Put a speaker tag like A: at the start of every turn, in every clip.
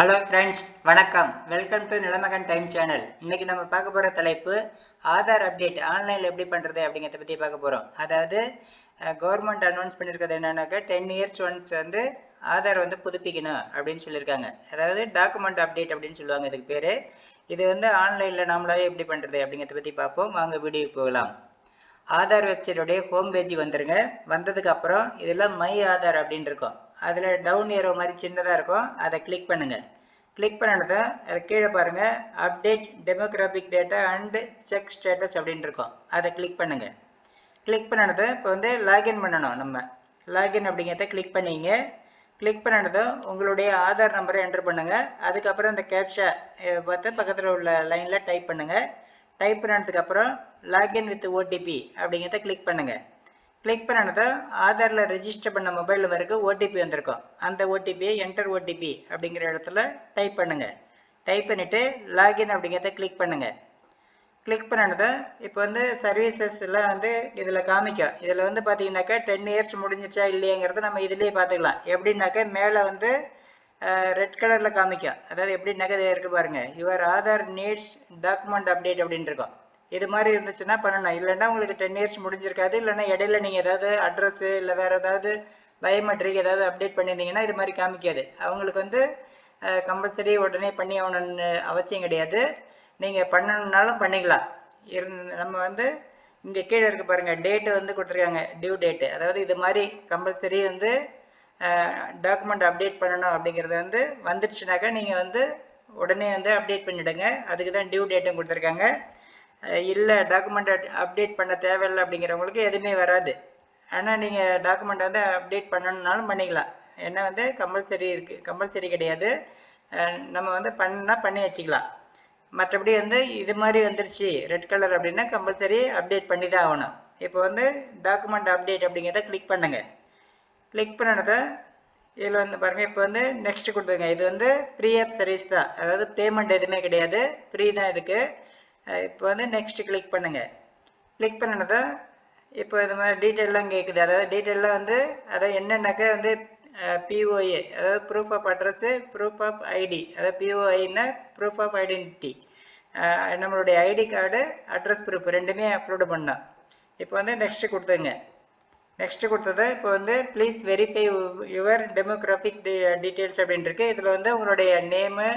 A: Hello friends வணக்கம். Welcome to Nilamagan time channel இன்னைக்கு நம்ம பார்க்க போகிற தலைப்பு ஆதார் அப்டேட் ஆன்லைனில் எப்படி பண்ணுறது அப்படிங்கிறத பற்றி பார்க்க போகிறோம் அதாவது கவர்மெண்ட் அனௌன்ஸ் பண்ணியிருக்கிறது என்னன்னாக்கா டென் இயர்ஸ் ஒன்ஸ் வந்து ஆதார் வந்து புதுப்பிக்கணும் அப்படின்னு சொல்லியிருக்காங்க. அதாவது டாக்குமெண்ட் அப்டேட் அப்படின்னு சொல்லுவாங்க இதுக்கு பேர். இது வந்து ஆன்லைனில் நாமளாவே எப்படி பண்ணுறது அப்படிங்கிறத பற்றி பார்ப்போம். வாங்க வீடியோ போகலாம். ஆதார் வெப்சைட்டோடைய ஹோம் பேஜ் வந்துருங்க. வந்ததுக்கு அப்புறம் மை ஆதார் அப்படின்னு இருக்கும். அதில் டவுன் ஏரோ மாதிரி சின்னதாக இருக்கும். அதை கிளிக் பண்ணுங்கள் கிளிக் பண்ணதை கீழே பாருங்கள் update demographic data and check status அப்படின்னு இருக்கும். அதை கிளிக் பண்ணுங்கள் கிளிக் பண்ணதை இப்போ வந்து லாகின் பண்ணணும் நம்ம. லாகின் அப்படிங்கிறத கிளிக் பண்ணிங்க. கிளிக் பண்ணதும் உங்களுடைய ஆதார் நம்பரை என்டர் பண்ணுங்கள் அதுக்கப்புறம் இந்த கேப்ஷா பார்த்து பக்கத்தில் உள்ள லைனில் டைப் பண்ணுங்கள் டைப் பண்ணதுக்கப்புறம் லாகின் வித் ஓடிபி அப்படிங்கிறத கிளிக் பண்ணுங்கள் கிளிக் பண்ணதும் ஆதாரில் ரெஜிஸ்டர் பண்ண மொபைல் நம்பருக்கு ஓடிபி வந்திருக்கும். அந்த ஓடிபியை என்டர் ஓடிபி அப்படிங்கிற இடத்துல டைப் பண்ணுங்கள் டைப் பண்ணிவிட்டு லாகின் அப்படிங்கிறத கிளிக் பண்ணுங்கள் கிளிக் பண்ணது இப்போ வந்து சர்வீசஸ் எல்லாம் வந்து இதில் காமிக்கும். இதில் வந்து பார்த்தீங்கன்னாக்கா டென் இயர்ஸ் முடிஞ்சிச்சா இல்லையங்கிறத நம்ம இதுலேயே பார்த்துக்கலாம். எப்படின்னாக்கா மேலே வந்து ரெட் கலரில் காமிக்கும். அதாவது எப்படின்னாக்கா இது இருக்குது பாருங்கள் your Aadhaar needs document update அப்படின்னு இருக்கும். இது மாதிரி இருந்துச்சுன்னா பண்ணணும் இல்லைன்னா உங்களுக்கு டென் இயர்ஸ் முடிஞ்சிருக்காது. இல்லைன்னா இடையில நீங்கள் ஏதாவது அட்ரஸ்ஸு இல்லை வேறு ஏதாவது பயோமெட்ரிக் ஏதாவது அப்டேட் பண்ணியிருந்தீங்கன்னா இது மாதிரி காமிக்காது. அவங்களுக்கு வந்து கம்பல்சரி உடனே பண்ணி ஆகணும்னு அவசியம் கிடையாது. நீங்கள் பண்ணணுன்னாலும் பண்ணிக்கலாம். இரு நம்ம வந்து இங்கே கீழே இருக்க பாருங்கள் டேட்டு வந்து கொடுத்துருக்காங்க. டியூ டேட்டு அதாவது இது மாதிரி கம்பல்சரி வந்து டாக்குமெண்ட் அப்டேட் பண்ணணும் அப்படிங்கிறது வந்து வந்துடுச்சுனாக்கா நீங்கள் வந்து உடனே வந்து அப்டேட் பண்ணிவிடுங்க அதுக்கு தான் டியூ டேட்டும் கொடுத்துருக்காங்க. இல்லை டாக்குமெண்ட் அப்டேட் பண்ண தேவையில்லை அப்படிங்கிறவங்களுக்கு எதுவுமே வராது. ஆனால் நீங்கள் டாக்குமெண்ட் வந்து அப்டேட் பண்ணணுன்னாலும் பண்ணிக்கலாம். ஏன்னா வந்து கம்பல்சரி இருக்குது கம்பல்சரி கிடையாது. நம்ம வந்து பண்ணால் பண்ணி வச்சுக்கலாம். மற்றபடி வந்து இது மாதிரி வந்துருச்சு ரெட் கலர் அப்படின்னா கம்பல்சரி அப்டேட் பண்ணி தான் ஆகணும். இப்போ வந்து டாக்குமெண்ட் அப்டேட் அப்படிங்கிறத கிளிக் பண்ணுங்கள் கிளிக் பண்ணதை இதில் வந்து பாருங்கள் இப்போ வந்து நெக்ஸ்ட் கொடுத்துருங்க. இது வந்து ஃப்ரீ ஆஃப் சர்வீஸ் தான். அதாவது பேமெண்ட் எதுவுமே கிடையாது. ஃப்ரீ தான் இதுக்கு. இப்போ வந்து நெக்ஸ்ட் கிளிக் பண்ணுங்கள் கிளிக் பண்ணினதை இப்போ இது மாதிரி டீட்டெயிலாம் கேட்குது அதாவது டீட்டெயிலாக வந்து அதாவது என்னென்னாக்கா வந்து பிஓஏ அதாவது proof of address proof of ID அதாவது பிஓஐன்னா ப்ரூஃப் ஆஃப் ஐடென்டிட்டி நம்மளுடைய ஐடி கார்டு அட்ரஸ் ப்ரூஃப் ரெண்டுமே அப்லோடு பண்ணோம் இப்போ வந்து நெக்ஸ்ட்டு கொடுத்துங்க நெக்ஸ்ட் கொடுத்தது இப்போ வந்து please verify your demographic details அப்படின்னு இதில் வந்து உங்களுடைய name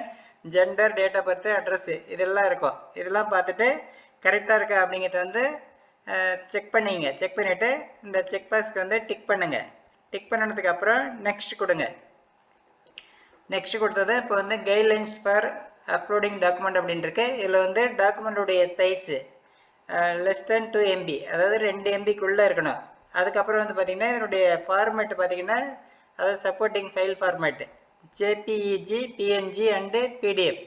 A: gender date of birth address இதெல்லாம் இருக்கும். இதெல்லாம் பார்த்துட்டு கரெக்டாக இருக்கா அப்படிங்கிறத வந்து செக் பண்ணிங்க. செக் பண்ணிவிட்டு இந்த செக் பாக்ஸ்க்கு வந்து டிக் பண்ணுங்கள் டிக் பண்ணதுக்கு அப்புறம் நெக்ஸ்ட் கொடுங்க. நெக்ஸ்ட் கொடுத்தது இப்போ வந்து கைட்லைன்ஸ் ஃபார் அப்லோடிங் டாக்குமெண்ட் அப்படின்னு இருக்கு இதில் வந்து டாக்குமெண்ட்டுடைய size less than two MB அதாவது ரெண்டு எம்பிக்குள்ளே இருக்கணும். அதுக்கப்புறம் வந்து பார்த்தீங்கன்னா என்னுடைய ஃபார்மேட் பார்த்தீங்கன்னா அதாவது supporting file format JPEG PNG and PDF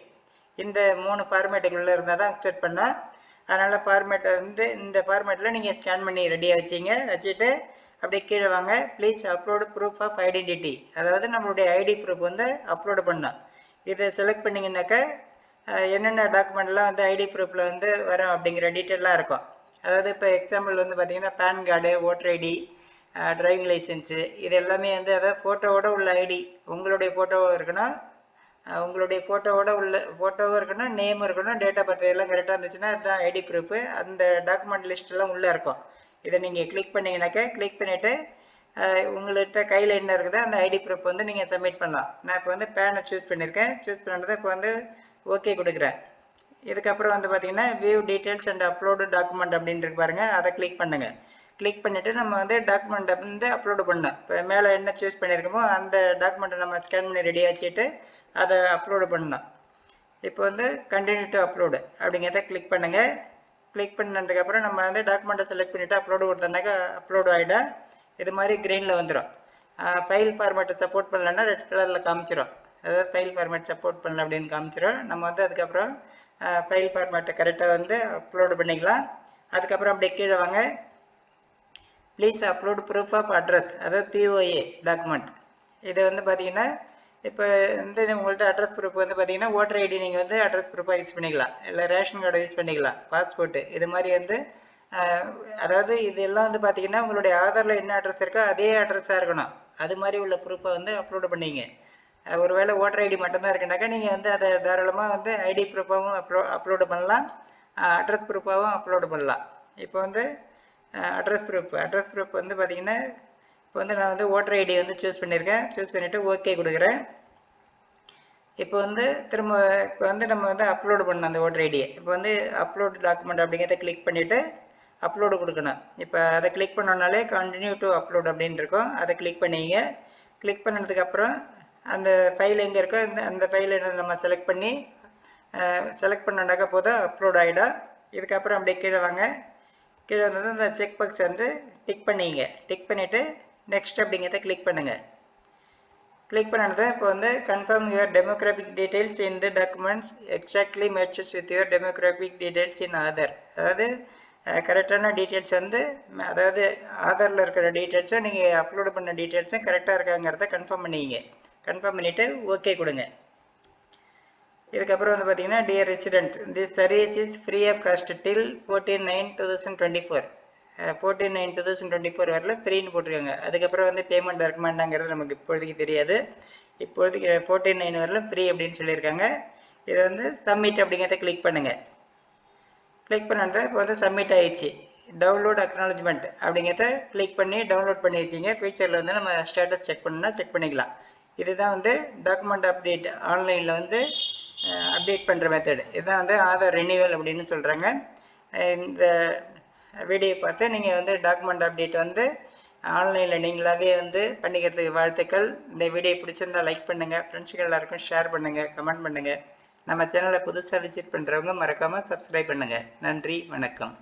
A: இந்த மூணு ஃபார்மேட்டுக்குள்ளே இருந்தால் தான் அக்செப்ட் பண்ணால் அதனால் ஃபார்மேட்டை வந்து இந்த ஃபார்மேட்டில் நீங்கள் ஸ்கேன் பண்ணி ரெடியாக வச்சிங்க. வச்சுட்டு அப்படியே கீழே வாங்க. Please upload proof of identity அதாவது நம்மளுடைய ஐடி ப்ரூஃப் வந்து அப்லோடு பண்ணோம் இதை செலக்ட் பண்ணிங்கனாக்கா என்னென்ன டாக்குமெண்ட்லாம் வந்து ஐடி ப்ரூஃபில் வந்து வரும் அப்படிங்கிற டீட்டெயிலாக இருக்கும். அதாவது இப்போ எக்ஸாம்பிள் வந்து பார்த்தீங்கன்னா PAN card voter ID driving licence இது எல்லாமே வந்து அதாவது ஃபோட்டோவோட உள்ள ஐடி உங்களுடைய ஃபோட்டோவும் இருக்கணும். உங்களுடைய ஃபோட்டோவோட உள்ள ஃபோட்டோவும் இருக்கணும் நேமும் இருக்கணும் டேட் ஆஃப் பர்த் எல்லாம் கரெக்டாக இருந்துச்சுன்னா அதுதான் ஐடி ப்ரூஃபு அந்த டாக்குமெண்ட் லிஸ்ட்டெல்லாம் உள்ளே இருக்கும். இதை நீங்கள் கிளிக் பண்ணிங்கனாக்கா கிளிக் பண்ணிவிட்டு உங்கள்கிட்ட கையில் என்ன இருக்குதோ அந்த ஐடி ப்ரூஃப் வந்து நீங்கள் சப்மிட் பண்ணலாம். நான் இப்போ வந்து பேனை சூஸ் பண்ணியிருக்கேன் சூஸ் பண்ணுறது இப்போ வந்து ஓகே கொடுக்குறேன். இதுக்கப்புறம் வந்து பார்த்தீங்கன்னா view details and upload document அப்படின்ட்டு பாருங்க. அதை கிளிக் பண்ணுங்கள் கிளிக் பண்ணிவிட்டு நம்ம வந்து டாக்குமெண்ட்டை வந்து அப்லோடு பண்ணோம் இப்போ மேலே என்ன சூஸ் பண்ணியிருக்கோமோ அந்த டாக்குமெண்ட்டை நம்ம ஸ்கேன் பண்ணி ரெடி வச்சுட்டு அதை அப்லோடு பண்ணோம் இப்போ வந்து கண்டினியூ டு அப்லோடு அப்படிங்கிறத கிளிக் பண்ணுங்கள் கிளிக் பண்ணதுக்கப்புறம் நம்ம வந்து டாக்குமெண்ட்டை செலக்ட் பண்ணிவிட்டு அப்லோடு கொடுத்தோம்னாக்கா அப்லோடு ஆகிடும் இது மாதிரி க்ரீனில் வந்துடும் ஃபைல் ஃபார்மேட்டை சப்போர்ட் பண்ணலன்னா ரெட் கலரில் காமிச்சிடும் அதாவது ஃபைல் ஃபார்மேட் சப்போர்ட் பண்ணல அப்படின்னு காமிச்சிடும் நம்ம வந்து அதுக்கப்புறம் ஃபைல் ஃபார்மேட்டை கரெக்டாக வந்து அப்லோடு பண்ணிக்கலாம். அதுக்கப்புறம் அப்படியே கீழே வாங்க. Please upload proof of address அதாவது பிஓஏ டாக்குமெண்ட் இது வந்து பார்த்தீங்கன்னா இப்போ வந்து உங்கள்கிட்ட அட்ரஸ் ப்ரூஃப் வந்து பார்த்தீங்கன்னா ஓட்டர் ஐடி நீங்கள் வந்து அட்ரஸ் ப்ரூஃபாக யூஸ் பண்ணிக்கலாம். இல்லை ரேஷன் கார்டை யூஸ் பண்ணிக்கலாம். பாஸ்போர்ட்டு இது மாதிரி வந்து அதாவது இதெல்லாம் வந்து பார்த்தீங்கன்னா உங்களுடைய ஆதாரில் என்ன அட்ரஸ் இருக்கோ அதே அட்ரஸாக இருக்கணும். அது மாதிரி உள்ள ப்ரூஃபை வந்து அப்லோடு பண்ணிங்க. ஒருவேளை ஓட்டர் ஐடி மட்டும்தான் இருக்குனாக்கா நீங்கள் வந்து அதை தாராளமாக வந்து ஐடி ப்ரூஃபாகவும் அப்லோ அப்லோடு பண்ணலாம். அட்ரஸ் ப்ரூஃபாகவும் அப்லோடு பண்ணலாம். இப்போ வந்து அட்ரஸ் ப்ரூஃப் அட்ரஸ் ப்ரூஃப் வந்து பார்த்தீங்கன்னா இப்போ வந்து நான் வந்து ஓட்டர் ஐடி வந்து சூஸ் பண்ணியிருக்கேன் சூஸ் பண்ணிவிட்டு ஓகே கொடுக்குறேன். இப்போ வந்து திரும்ப இப்போ வந்து நம்ம வந்து அப்லோடு பண்ணணும் அந்த ஓட்டர் ஐடியை இப்போ வந்து அப்லோடு டாக்குமெண்ட் அப்படிங்கிறத கிளிக் பண்ணிவிட்டு அப்லோடு கொடுக்கணும். இப்போ அதை கிளிக் பண்ணோன்னாலே கண்டினியூ டு அப்லோட் அப்படின்னு இருக்கும். அதை கிளிக் பண்ணிங்க. கிளிக் பண்ணதுக்கப்புறம் அந்த ஃபைல் எங்கே இருக்கோ அந்த அந்த ஃபைலை நம்ம செலக்ட் பண்ணி செலக்ட் பண்ணாக்கா போதும் அப்லோட் ஆகிடும் இதுக்கப்புறம் அப்படியே கீழே வாங்க. கீழே வந்தது அந்த செக் பாக்ஸ் வந்து டிக் பண்ணிங்க. டிக் பண்ணிவிட்டு நெக்ஸ்ட் அப்படிங்கிறத கிளிக் பண்ணுங்கள் கிளிக் பண்ணது இப்போ வந்து confirm your demographic details in the documents exactly matches with your demographic details in Aadhaar அதாவது கரெக்டான டீட்டெயில்ஸ் வந்து அதாவது ஆதாரில் இருக்கிற டீட்டெயில்ஸும் நீங்கள் அப்லோடு பண்ண டீட்டெயில்ஸும் கரெக்டாக இருக்காங்கிறத கன்ஃபார்ம் பண்ணிங்க. கன்ஃபார்ம் பண்ணிவிட்டு ஓகே கொடுங்க. இதுக்கப்புறம் வந்து பார்த்தீங்கன்னா dear resident this service is free of cost till fourteen nine two thousand twenty four fourteen nine two thousand twenty four வரல ஃப்ரீன்னு போட்டிருக்காங்க. அதுக்கப்புறம் வந்து பேமெண்ட் இருக்குமாண்டாங்கிறது நமக்கு இப்போதைக்கு தெரியாது. இப்போதைக்கு ஃபோர்டீன் நைன் வரல ஃப்ரீ அப்படின்னு சொல்லியிருக்காங்க. இதை வந்து சப்மிட் அப்படிங்கிறத கிளிக் பண்ணுங்கள் கிளிக் பண்ணுறது இப்போ வந்து சப்மிட் ஆயிடுச்சு. டவுன்லோட் அக்னாலஜ்மெண்ட் அப்படிங்கிறத கிளிக் பண்ணி டவுன்லோட் பண்ணி வச்சிங்க. ஃபியூச்சரில் வந்து நம்ம ஸ்டேட்டஸ் செக் பண்ணால் செக் பண்ணிக்கலாம். இதுதான் வந்து டாக்குமெண்ட் அப்டேட் ஆன்லைனில் வந்து அப்டேட் பண்ணுற மெத்தடு இதுதான் வந்து ஆதார் ரெனியூவல் அப்படின்னு சொல்கிறாங்க இந்த வீடியோ பார்த்து நீங்கள் வந்து டாக்குமெண்ட் அப்டேட் வந்து ஆன்லைனில் நீங்களாகவே வந்து பண்ணிக்கிறதுக்கு வாழ்த்துக்கள். இந்த வீடியோ பிடிச்சிருந்தா லைக் பண்ணுங்கள் ஃப்ரெண்ட்ஸுகள் எல்லாருக்கும் ஷேர் பண்ணுங்கள் கமெண்ட் பண்ணுங்கள் நம்ம சேனலை புதுசாக விசிட் பண்ணுறவங்க மறக்காமல் சப்ஸ்கிரைப் பண்ணுங்கள் நன்றி. வணக்கம்.